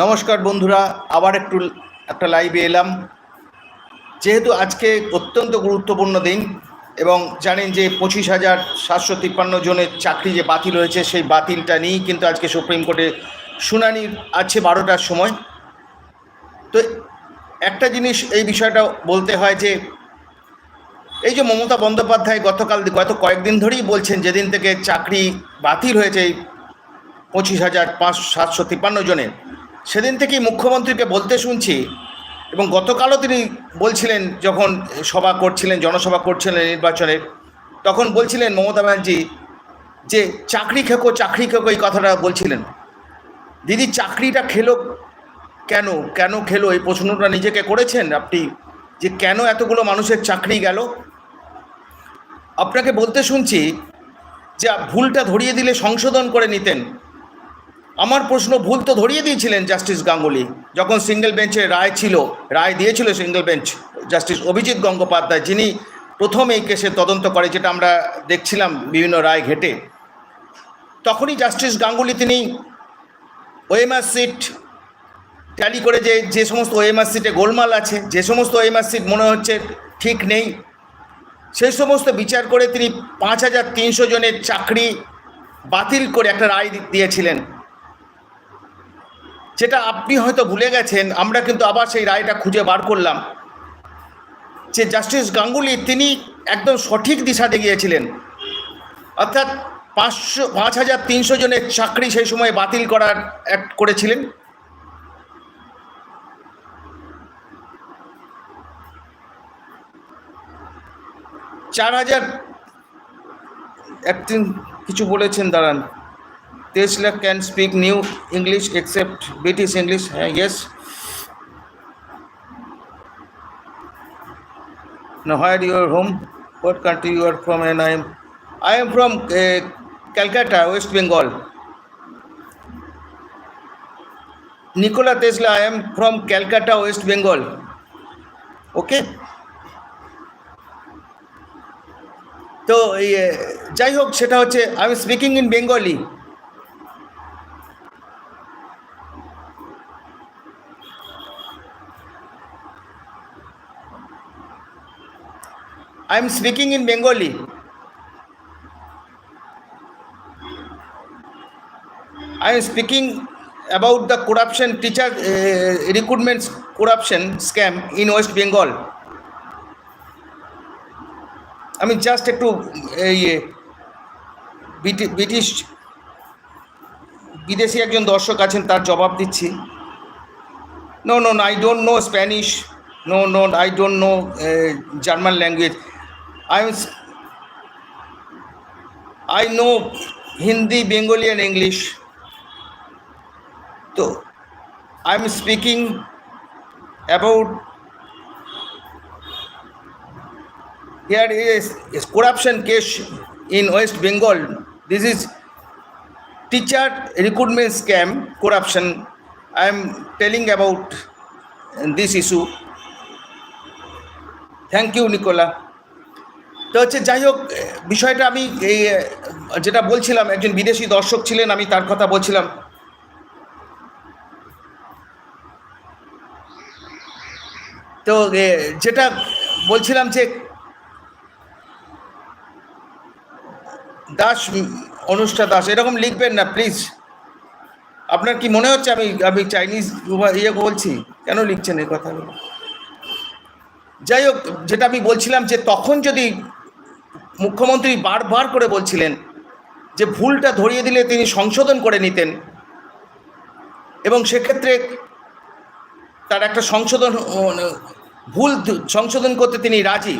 নমস্কার বন্ধুরা, আবার একটু একটা লাইভে এলাম। যেহেতু আজকে অত্যন্ত গুরুত্বপূর্ণ দিন এবং জানেন যে পঁচিশ হাজার সাতশো তিপ্পান্ন জনের চাকরি যে বাতিল হয়েছে, সেই বাতিলটা নিয়েই কিন্তু আজকে সুপ্রিম কোর্টে শুনানি আছে বারোটার সময়। তো একটা জিনিস এই বিষয়টা বলতে হয় যে, এই যে মমতা বন্দ্যোপাধ্যায় গতকাল, গত কয়েকদিন ধরেই বলছেন যেদিন থেকে চাকরি বাতিল হয়েছে এই পঁচিশ হাজার পাঁচ সাতশো তিপ্পান্ন জনের সেদিন থেকেই মুখ্যমন্ত্রীকে বলতে শুনছি এবং গতকালও তিনি বলছিলেন, যখন সভা করছিলেন, জনসভা করছিলেন নির্বাচনে, তখন বলছিলেন মমতা ব্যানার্জি যে চাকরি খেকো চাকরি খেকো এই কথাটা বলছিলেন। দিদি, চাকরিটা খেলো কেন? কেন খেলো? এই প্রশ্নটা নিজেকে করেছেন আপনি যে কেন এতগুলো মানুষের চাকরি গেল? আপনাকে বলতে শুনছি যে ভুলটা ধরিয়ে দিলে সংশোধন করে নিতেন। আমার প্রশ্ন ভুল তো ধরিয়ে দিয়েছিলেন জাস্টিস গাঙ্গুলি। যখন সিঙ্গেল বেঞ্চের রায় ছিল, রায় দিয়েছিল single bench justice Abhijit Gangopadhyay, যিনি প্রথম এই কেসের তদন্ত করে, যেটা আমরা দেখছিলাম বিভিন্ন রায় ঘেটে। তখনই জাস্টিস গাঙ্গুলি তিনি ওএমআর সিট ট্যালি করে যে যে সমস্ত ওএমআর সিটে গোলমাল আছে, যে সমস্ত ওএমআর সিট মনে হচ্ছে ঠিক নেই, সেই সমস্ত বিচার করে তিনি পাঁচ হাজার তিনশো জনের চাকরি বাতিল করে একটা রায় দিয়েছিলেন। যেটা আপনি হয়তো ভুলে গেছেন, আমরা কিন্তু আবার সেই রায়টা খুঁজে বার করলাম। যে জাস্টিস গাঙ্গুলি তিনি একদম সঠিক দিশা দেখিয়েছিলেন অর্থাৎ পাঁচশো, পাঁচ হাজার তিনশো জনের চাকরি সেই সময় বাতিল করার এক করেছিলেন। চার হাজার একদিন কিছু বলেছেন, দাঁড়ান। Tesla can speak new English except British English. Uh, yes. Now, where your home? What country you are from? And I am, I am from uh, Calcutta, West Bengal. Nikola Tesla, I am from Calcutta, West Bengal. Okay. তো যাই হোক সেটা হচ্ছে I am speaking in Bengali I am speaking in Bengali. I am speaking about the corruption teacher uh, recruitment corruption scam in West Bengal. আমি just একটু ইয়ে British বিদেশি একজন দর্শক আছেন তার জবাব দিচ্ছি no no I don't know Spanish no no I don't know German language I am I know Hindi, Bengali, and English. So I am speaking about here is, is corruption case in West Bengal. This is teacher recruitment scam corruption. I am telling about this issue. Thank you, Nicola. তো হচ্ছে যাই হোক বিষয়টা আমি এই যেটা বলছিলাম, একজন বিদেশি দর্শক ছিলেন, আমি তার কথা বলছিলাম। তো যেটা বলছিলাম যে, দাস অনুষ্ঠা দাস, এরকম লিখবেন না প্লিজ আপনার কি মনে হচ্ছে, আমি আমি চাইনিজ ইয়ে বলছি? কেন লিখছেন এই কথাগুলো? যাই হোক, যেটা আমি বলছিলাম যে, তখন যদি মুখ্যমন্ত্রী বারবার করে বলছিলেন যে ভুলটা ধরিয়ে দিলে তিনি সংশোধন করে নিতেন। এবং সেক্ষেত্রে তার একটা সংশোধন ভুল সংশোধন করতে তিনি রাজি।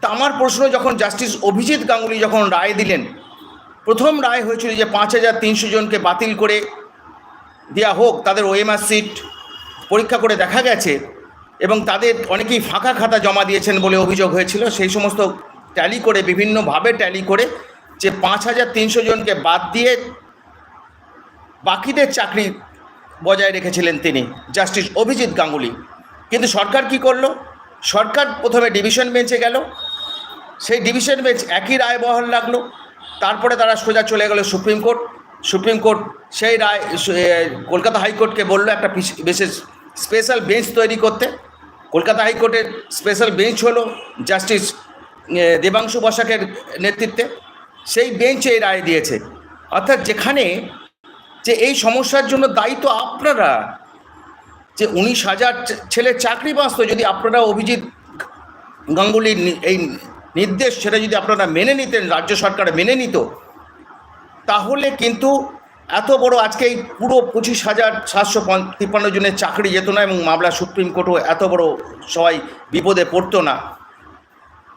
তা আমার প্রশ্ন, যখন জাস্টিস অভিজিৎ গাঙ্গুলি যখন রায় দিলেন, প্রথম রায় হয়েছিল যে পাঁচ হাজার তিনশো জনকে বাতিল করে দেওয়া হোক, তাদের ওএমআর সিট পরীক্ষা করে দেখা গেছে এবং তাদের অনেকেই ফাঁকা খাতা জমা দিয়েছেন বলে অভিযোগ হয়েছিল। সেই সমস্ত ট্যালি করে, বিভিন্নভাবে ট্যালি করে যে পাঁচ হাজার তিনশো জনকে বাদ দিয়ে বাকিদের চাকরি বজায় রেখেছিলেন তিনি, জাস্টিস অভিজিৎ গাঙ্গুলি। কিন্তু সরকার কি করল? সরকার প্রথমে ডিভিশন বেঞ্চে গেল। সেই ডিভিশন বেঞ্চ একই রায় বহাল লাগল তারপরে তারা সোজা চলে গেল সুপ্রিম কোর্ট। সুপ্রিম কোর্ট সেই রায় কলকাতা হাইকোর্টকে বলল একটা বিশেষ স্পেশাল বেঞ্চ তৈরি করতে। কলকাতা হাইকোর্টের স্পেশাল বেঞ্চ হলো জাস্টিস দেবাংশু বসাকের নেতৃত্বে সেই বেঞ্চ এই রায় দিয়েছে। অর্থাৎ যেখানে যে এই সমস্যার জন্য দায়ী তো আপনারা, যে উনিশ হাজার ছে- ছেলের চাকরি বাঁচত যদি আপনারা অভিজিৎ গাঙ্গুলির এই নির্দেশ সেটা যদি আপনারা মেনে নিতেন, রাজ্য সরকার মেনে নিত, তাহলে কিন্তু এত বড় আজকে এই পুরো পঁচিশ হাজার সাতশো তিপ্পান্ন জনের চাকরি যেত না এবং মামলা সুপ্রিম কোর্টও এত বড় সবাই বিপদে পড়তো না।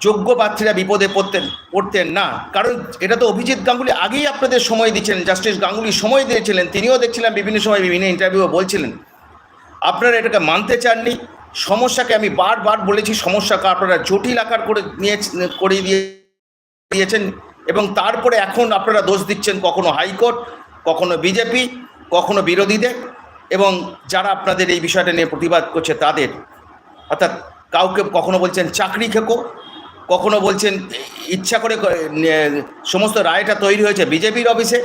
যোগ্য প্রার্থীরা বিপদে পড়তেন পড়তেন না। কারণ এটা তো অভিজিৎ গাঙ্গুলি আগেই আপনাদের সময় দিচ্ছেন জাস্টিস গাঙ্গুলি সময় দিয়েছিলেন, তিনিও দেখছিলেন বিভিন্ন সময় বিভিন্ন ইন্টারভিউ বলছিলেন। আপনারা এটাকে মানতে চাননি, সমস্যাকে আমি বারবার বলেছি, সমস্যাকে আপনারা জটিল আকার করে নিয়ে করে দিয়ে দিয়েছেন এবং তারপরে এখন আপনারা দোষ দিচ্ছেন কখনো হাইকোর্ট, কখনো বিজেপি, কখনো বিরোধীদের এবং যারা আপনাদের এই বিষয়টা নিয়ে প্রতিবাদ করছে তাদের। অর্থাৎ কাউকে কখনো বলছেন চাকরি খেকো কখনো বলছেন, ইচ্ছা করে সমস্ত রায়টা তৈরি হয়েছে বিজেপির অফিসে?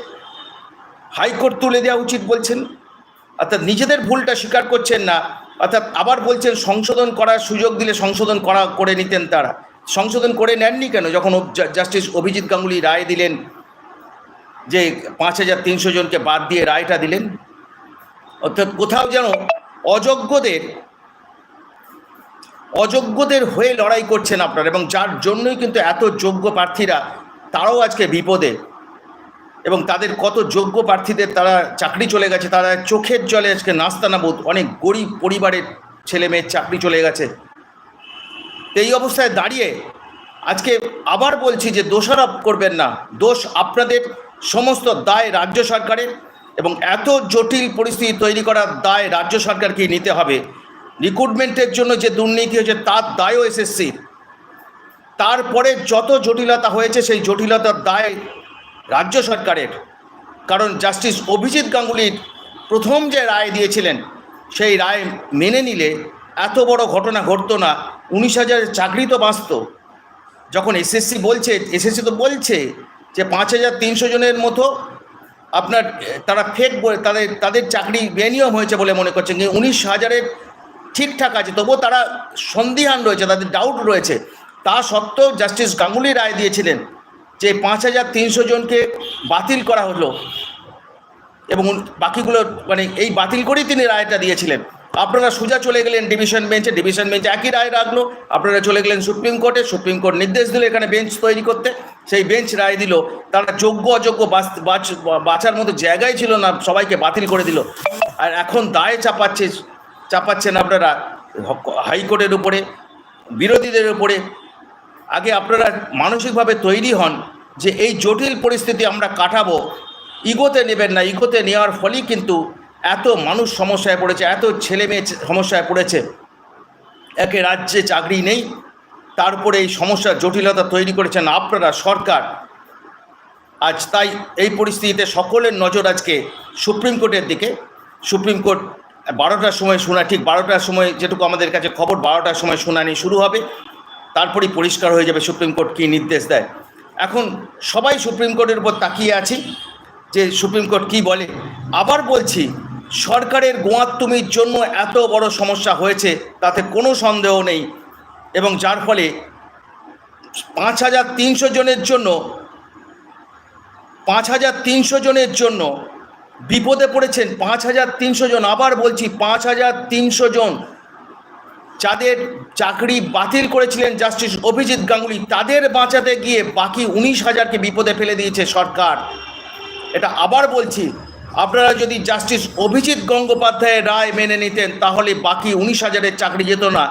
হাইকোর্ট তুলে দেওয়া উচিত বলছেন? অর্থাৎ নিজেদের ভুলটা স্বীকার করছেন না, অর্থাৎ আবার বলছেন সংশোধন করার সুযোগ দিলে সংশোধন করা, করে নিতেন তারা। সংশোধন করে নেননি কেন? যখন জাস্টিস অভিজিৎ গাঙ্গুলি রায় দিলেন, যে পাঁচ হাজার তিনশো জনকে বাদ দিয়ে রায়টা দিলেন, অর্থাৎ কোথাও যেন অযোগ্যদের অযোগ্যদের হয়ে লড়াই করছেন আপনারা এবং যার জন্যই কিন্তু এত যোগ্য প্রার্থীরা তারাও আজকে বিপদে এবং তাদের কত যোগ্য প্রার্থীদের তারা চাকরি চলে গেছে, তারা চোখের জলে আজকে নাস্তানাবোধ অনেক গরিব পরিবারের ছেলে মেয়ের চাকরি চলে গেছে। এই অবস্থায় দাঁড়িয়ে আজকে আবার বলছি যে দোষারোপ করবেন না, দোষ আপনাদের সমস্ত দায় রাজ্য সরকারের এবং এত জটিল পরিস্থিতি তৈরি করার দায় রাজ্য সরকারকেই নিতে হবে। রিক্রুটমেন্টের জন্য যে দুর্নীতি হয়েছে, তার দায়ও এসএসসির তারপরে যত জটিলতা হয়েছে, সেই জটিলতার দায় রাজ্য সরকারের। কারণ জাস্টিস অভিজিৎ গাঙ্গুলির প্রথম যে রায় দিয়েছিলেন, সেই রায় মেনে নিলে এত বড় ঘটনা ঘটতো না। উনিশ হাজার চাকরি তো বাঁচত। যখন এসএসসি বলছে, এসএসসি তো বলছে যে পাঁচ হাজার তিনশো জনের মতো আপনার তারা ফেক তাদের তাদের চাকরি বেনিয়ম হয়েছে বলে মনে করছেন। উনিশ হাজারের ঠিকঠাক আছে, তবুও তারা সন্দিহান রয়েছে, তাদের ডাউট রয়েছে। তা সত্ত্বেও জাস্টিস গাঙ্গুলি রায় দিয়েছিলেন যে পাঁচ হাজার তিনশো জনকে বাতিল করা হলো। এবং বাকিগুলো মানে এই বাতিল করেই তিনি রায়টা দিয়েছিলেন। আপনারা সোজা চলে গেলেন ডিভিশন বেঞ্চে ডিভিশন বেঞ্চে একই রায় রাখল। আপনারা চলে গেলেন সুপ্রিম কোর্টে, সুপ্রিম কোর্ট নির্দেশ দিল এখানে বেঞ্চ তৈরি করতে। সেই বেঞ্চ রায় দিল। তারা যোগ্য, অযোগ্য বাঁচ- বাঁচ- বাঁচার মতো জায়গায় ছিল না, সবাইকে বাতিল করে দিল। আর এখন দায়ে চাপাচ্ছে চাপাচ্ছেন আপনারা হাইকোর্টের উপরে, বিরোধীদের উপরে। আগে আপনারা মানসিকভাবে তৈরি হন যে এই জটিল পরিস্থিতি আমরা কাটাবো। ইগোতে নেবেন না, ইগোতে নেওয়ার ফলেই কিন্তু এত মানুষ সমস্যায় পড়েছে, এত ছেলে মেয়ে সমস্যায় পড়েছে। একে রাজ্যে চাকরি নেই, তারপরে এই সমস্যার জটিলতা তৈরি করেছেন আপনারা, সরকার। আজ তাই এই পরিস্থিতিতে সকলের নজর আজকে সুপ্রিম কোর্টের দিকে। সুপ্রিম কোর্ট বারোটার সময় শোনা, ঠিক বারোটার সময় যেটুকু আমাদের কাছে খবর, বারোটার সময় শুনানি শুরু হবে। তারপরেই পরিষ্কার হয়ে যাবে সুপ্রিম কোর্ট কী নির্দেশ দেয়। এখন সবাই সুপ্রিম কোর্টের উপর তাকিয়ে আছি যে সুপ্রিম কোর্ট কী বলে। আবার বলছি, সরকারের গোয়াত্তুমির জন্য এত বড় সমস্যা হয়েছে, তাতে কোনো সন্দেহ নেই। এবং যার ফলে পাঁচ হাজার তিনশো জনের জন্য, পাঁচ হাজার তিনশো জনের জন্য বিপদে পড়েছেন পাঁচ হাজার তিনশো জন। আবার বলছি, পাঁচ হাজার তিনশো জন যাদের চাকরি বাতিল করেছিলেন জাস্টিস অভিজিৎ গাঙ্গুলি, তাদের বাঁচাতে গিয়ে বাকি উনিশ হাজারকে বিপদে ফেলে দিয়েছে সরকার। এটা আবার বলছি, আপনারা যদি জাস্টিস অভিজিৎ গঙ্গোপাধ্যায়ের রায় মেনে নিতেন, তাহলে বাকি উনিশ হাজারের চাকরি যেত না।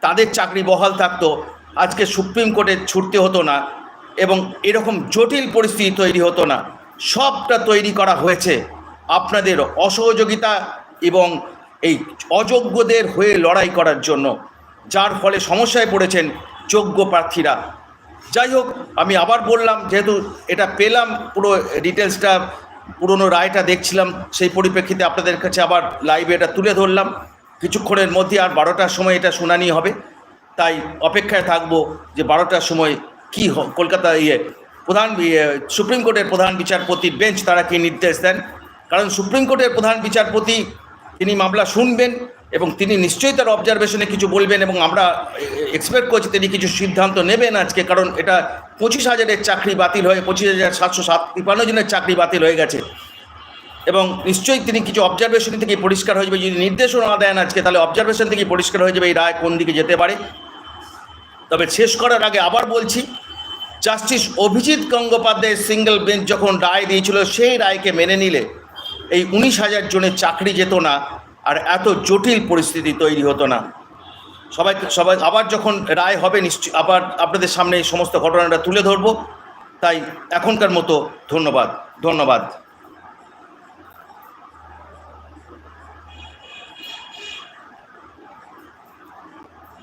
তাদের চাকরি বহাল থাকতো। আজকে সুপ্রিম কোর্টে ছুটতে হতো না এবং এরকম জটিল পরিস্থিতি তৈরি হতো না। সবটা তৈরি করা হয়েছে আপনাদের অসহযোগিতা এবং এই অযোগ্যদের হয়ে লড়াই করার জন্য, যার ফলে সমস্যায় পড়েছেন যোগ্য প্রার্থীরা। যাই হোক, আমি আবার বললাম, যেহেতু এটা পেলাম পুরো ডিটেলসটা, পুরনো রায়টা দেখছিলাম, সেই পরিপ্রেক্ষিতে আপনাদের কাছে আবার লাইভে এটা তুলে ধরলাম। কিছুক্ষণের মধ্যে আর বারোটার সময় এটা শুনানি হবে। তাই অপেক্ষায় থাকব যে বারোটার সময় কি কলকাতা ইয়ে প্রধান সুপ্রিম কোর্টের প্রধান বিচারপতি বেঞ্চ তারা কি নির্দেশ দেন? কারণ সুপ্রিম কোর্টের প্রধান বিচারপতি, তিনি মামলা শুনবেন এবং তিনি নিশ্চয়ই তার অবজারভেশনে কিছু বলবেন এবং আমরা এক্সপেক্ট করছি তিনি কিছু সিদ্ধান্ত নেবেন আজকে, কারণ এটা পঁচিশ হাজারের চাকরি বাতিল হয়ে, পঁচিশ হাজার সাতশো সাত তিপ্পান্ন জনের চাকরি বাতিল হয়ে গেছে। এবং নিশ্চয়ই তিনি কিছু অবজারভেশন থেকে পরিষ্কার হয়ে যাবে, যদি নির্দেশও না দেন আজকে, তাহলে অবজারভেশন থেকে পরিষ্কার হয়ে যাবে এই রায় কোন দিকে যেতে পারে। তবে শেষ করার আগে আবার বলছি জাস্টিস অভিজিৎ গঙ্গোপাধ্যায়ের সিঙ্গেল বেঞ্চ যখন রায় দিয়েছিল, সেই রায়কে মেনে নিলে এই উনিশ হাজার জনের চাকরি যেত না আর এত জটিল পরিস্থিতি তৈরি হতো না। সবাই সবাই আবার যখন রায় হবে, নিশ্চয় আবার আপনাদের সামনে এই সমস্ত ঘটনাটা তুলে ধরবো। তাই এখনকার মতো ধন্যবাদ ধন্যবাদ।